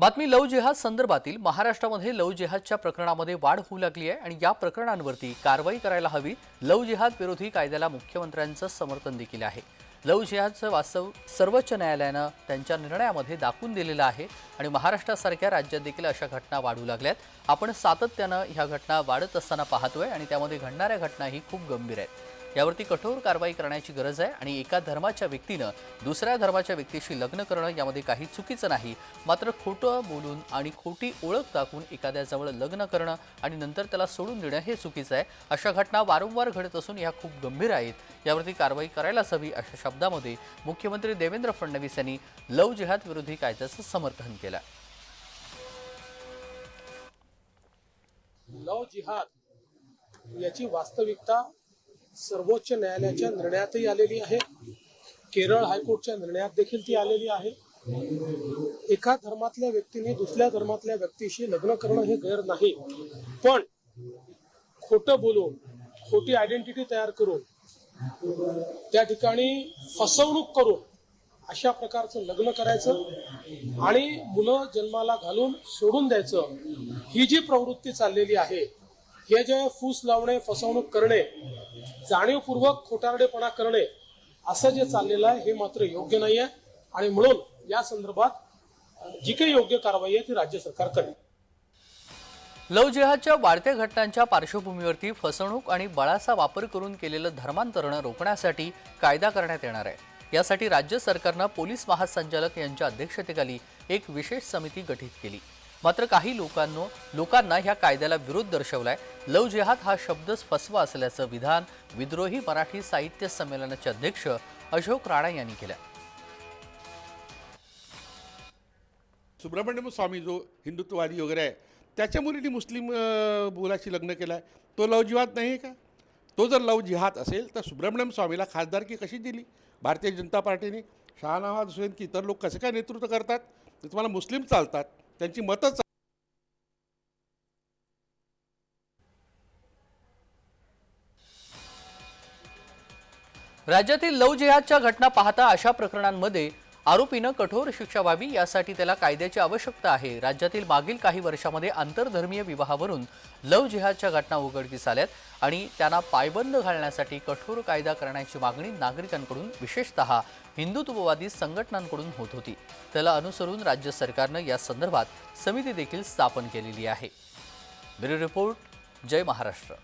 बातमी लव जिहाद संदर्भातील महाराष्ट्रामध्ये लव जिहादच्या प्रकरणामध्ये वाढ होऊ लागली आहे आणि या प्रकरणांवरती कारवाई करायला हवी. लव जिहाद विरोधी कायद्याला मुख्यमंत्र्यांचं समर्थन देखील आहे. लव जिहादचं वास्तव सर्वोच्च न्यायालयानं त्यांच्या निर्णयामध्ये दाखवून दिलेलं आहे आणि महाराष्ट्रासारख्या राज्यात देखील अशा घटना वाढू लागल्यात. आपण सातत्यानं ह्या घटना वाढत असताना पाहतोय आणि त्यामध्ये घडणाऱ्या घटनाही खूप गंभीर आहेत. यावरती कठोर कारवाई करण्याची गरज आहे आणि एका धर्माच्या व्यक्तीनं दुसऱ्या धर्माच्या व्यक्तीशी लग्न करणं यामध्ये काही चुकीचं नाही. मात्र खोटं बोलून आणि खोटी ओळख दाखवून एखाद्याजवळ लग्न करणं आणि नंतर त्याला सोडून देणं हे चुकीचं आहे. अशा घटना वारंवार घडत असून ह्या खूप गंभीर आहेत. यावरती कारवाई करायलाच हवी अशा शब्दामध्ये मुख्यमंत्री देवेंद्र फडणवीस यांनी लव जिहाद विरोधी कायद्याचं समर्थन केलं. लव जिहाद याची वास्तविकता सर्वोच्च न्यायालयाच्या निर्णयातही आलेली आहे. केरळ हायकोर्टच्या निर्णयात देखील ती आलेली आहे. एका धर्मातल्या व्यक्तीने दुसऱ्या धर्मातल्या व्यक्तीशी लग्न करणं हे गैर नाही. पण खोटं बोलून खोटी आयडेंटिटी तयार करून त्या ठिकाणी फसवणूक करून अशा प्रकारचं लग्न करायचं आणि मुलं जन्माला घालून सोडून द्यायचं ही जी प्रवृत्ती चाललेली आहे हे जे फूस लावणे फसवणूक करणे जाणीवपूर्वक खोटारडेपणा करणे असं जे चाललेलं आहे हे मात्र योग्य नाही आहे आणि म्हणून या संदर्भात जी काही योग्य कारवाई आहे ती राज्य सरकार करेल. लव जिहादच्या वाढत्या घटनांच्या पार्श्वभूमीवरती फसवणूक आणि बळाचा वापर करून केलेलं धर्मांतरण रोखण्यासाठी कायदा करण्यात येणार आहे. यासाठी राज्य सरकारनं पोलीस महासंचालक यांच्या अध्यक्षतेखाली एक विशेष समिती गठीत केली. मात्र काही लोकांनो लोकांना ह्या कायद्याला विरोध दर्शवलाय. लव जेहाद हा शब्दच फसवा असल्याचं विधान विद्रोही मराठी साहित्य संमेलनाचे अध्यक्ष अशोक राणा यांनी केलं सुब्रमण्यम स्वामी जो हिंदुत्ववादी वगैरे आहे त्याच्या मुलीने मुस्लिम बोलाशी मुलाशी लग्न केलं आहे तो लव जिहाद नाही आहे का? तो जर लव जिहाद असेल तर सुब्रमण्यम स्वामीला खासदारकी कशी दिली? भारतीय जनता पार्टीने? शहानवाज हुसेन की इतर लोक कसे काय नेतृत्व करतात? तर तुम्हाला मुस्लिम चालतात. त्यांची मतच राज्यातील लव जिहादच्या घटना पाहता अशा प्रकरणांमध्ये आरोपीनं कठोर शिक्षा व्हावी यासाठी त्याला कायद्याची आवश्यकता आहे. राज्यातील मागील काही वर्षामध्ये आंतरधर्मीय विवाहावरून लव जिहादच्या घटना उघडकीस आल्यात आणि त्यांना पायबंद घालण्यासाठी कठोर कायदा करण्याची मागणी नागरिकांकडून विशेषतः हिंदुत्ववादी संघटनांकडून होत होती. त्याला अनुसरून राज्य सरकारनं या संदर्भात समिती देखील स्थापन केलेली आहे. ब्युरो रिपोर्ट जय महाराष्ट्र.